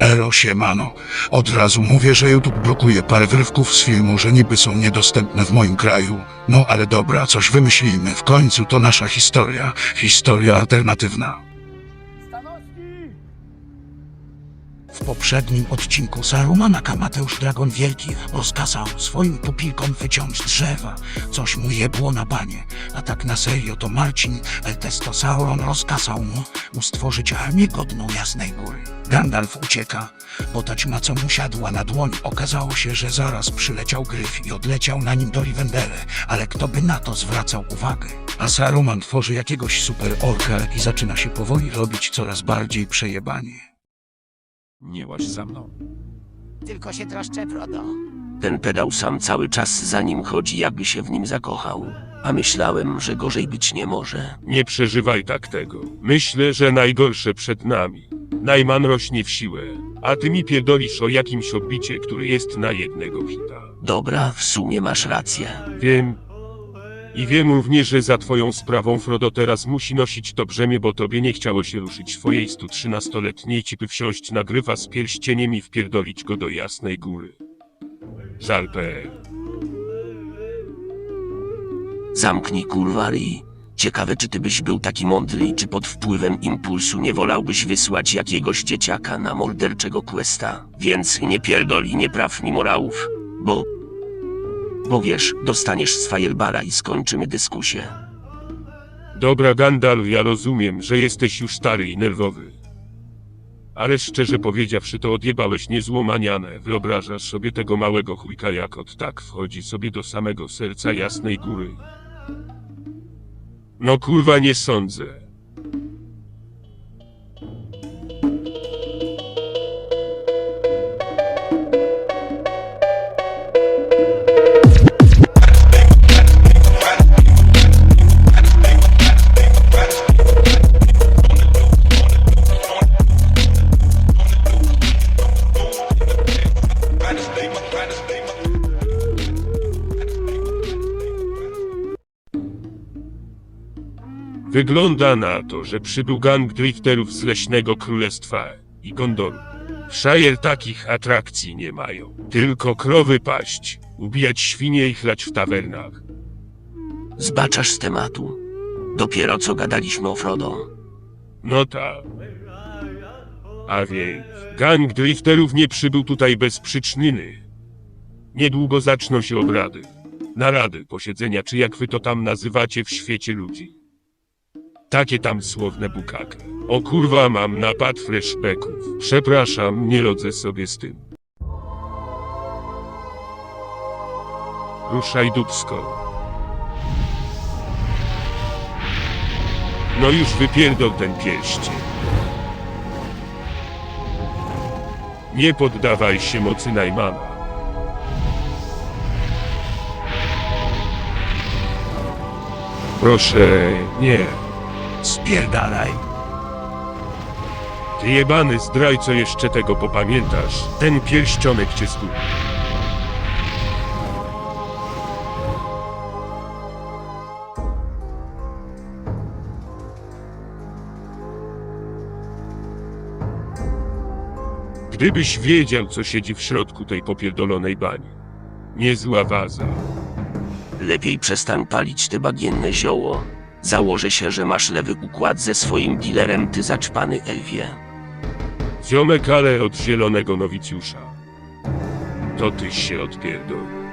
Ero siemano. Od razu mówię, że YouTube blokuje parę wyrywków z filmu, że niby są niedostępne w moim kraju. No ale dobra, coś wymyślimy. W końcu to nasza historia. Historia alternatywna. W poprzednim odcinku Sarumanaka Mateusz Dragon Wielki rozkazał swoim pupilkom wyciąć drzewa. Coś mu jebło na banie. A tak na serio to Marcin El Testosauron rozkazał mu, mu stworzyć armię godną Jasnej Góry. Gandalf ucieka, bo taćma co mu siadła na dłoń. Okazało się, że zaraz przyleciał gryf i odleciał na nim do Rivendell, ale kto by na to zwracał uwagę? A Saruman tworzy jakiegoś super orka i zaczyna się powoli robić coraz bardziej przejebanie. Nie łaź za mną. Tylko się troszczę, Frodo. Ten pedał sam cały czas za nim chodzi, jakby się w nim zakochał. A myślałem, że gorzej być nie może. Nie przeżywaj tak tego. Myślę, że najgorsze przed nami. Najman rośnie w siłę, a ty mi pierdolisz o jakimś odbicie, który jest na jednego hita. Dobra, w sumie masz rację. Wiem. I wiem również, że za twoją sprawą Frodo teraz musi nosić to brzemię, bo tobie nie chciało się ruszyć twojej 113-letniej cipy wsiąść na gryfa z pierścieniem i wpierdolić go do jasnej góry. Żal.pl Zamknij kurwa ryj. Ciekawe, czy ty byś był taki mądry i czy pod wpływem impulsu nie wolałbyś wysłać jakiegoś dzieciaka na morderczego questa. Więc nie pierdol i nie praw mi morałów, bo... Bo wiesz, dostaniesz z Firebara i skończymy dyskusję. Dobra, Gandalf, ja rozumiem, że jesteś już stary i nerwowy. Ale szczerze powiedziawszy, to odjebałeś niezłomaniane. Wyobrażasz sobie tego małego chujka, jak od tak wchodzi sobie do samego serca jasnej góry. No kurwa, nie sądzę. Wygląda na to, że przybył gang drifterów z leśnego królestwa i Gondoru. W Shire takich atrakcji nie mają. Tylko krowy paść, ubijać świnie i chlać w tawernach. Zbaczasz z tematu. Dopiero co gadaliśmy o Frodo. No tak. A więc, gang drifterów nie przybył tutaj bez przyczyny. Niedługo zaczną się obrady. Narady, posiedzenia, czy jak wy to tam nazywacie w świecie ludzi. Takie tam słowne bukaki. O kurwa, mam napad flashbacków. Przepraszam, nie rodzę sobie z tym. Ruszaj dubsko. No już wypierdol ten pierścień. Nie poddawaj się mocy Najmana. Proszę, nie. Spierdalaj. Ty jebany zdrajco jeszcze tego popamiętasz. Ten pierścionek cię zgubi. Gdybyś wiedział, co siedzi w środku tej popierdolonej bani. Niezła waza. Lepiej przestań palić te bagienne zioło. Założę się, że masz lewy układ ze swoim dealerem, ty zaczpany elfie. Ziomek ale od zielonego nowicjusza. To tyś się odpierdol.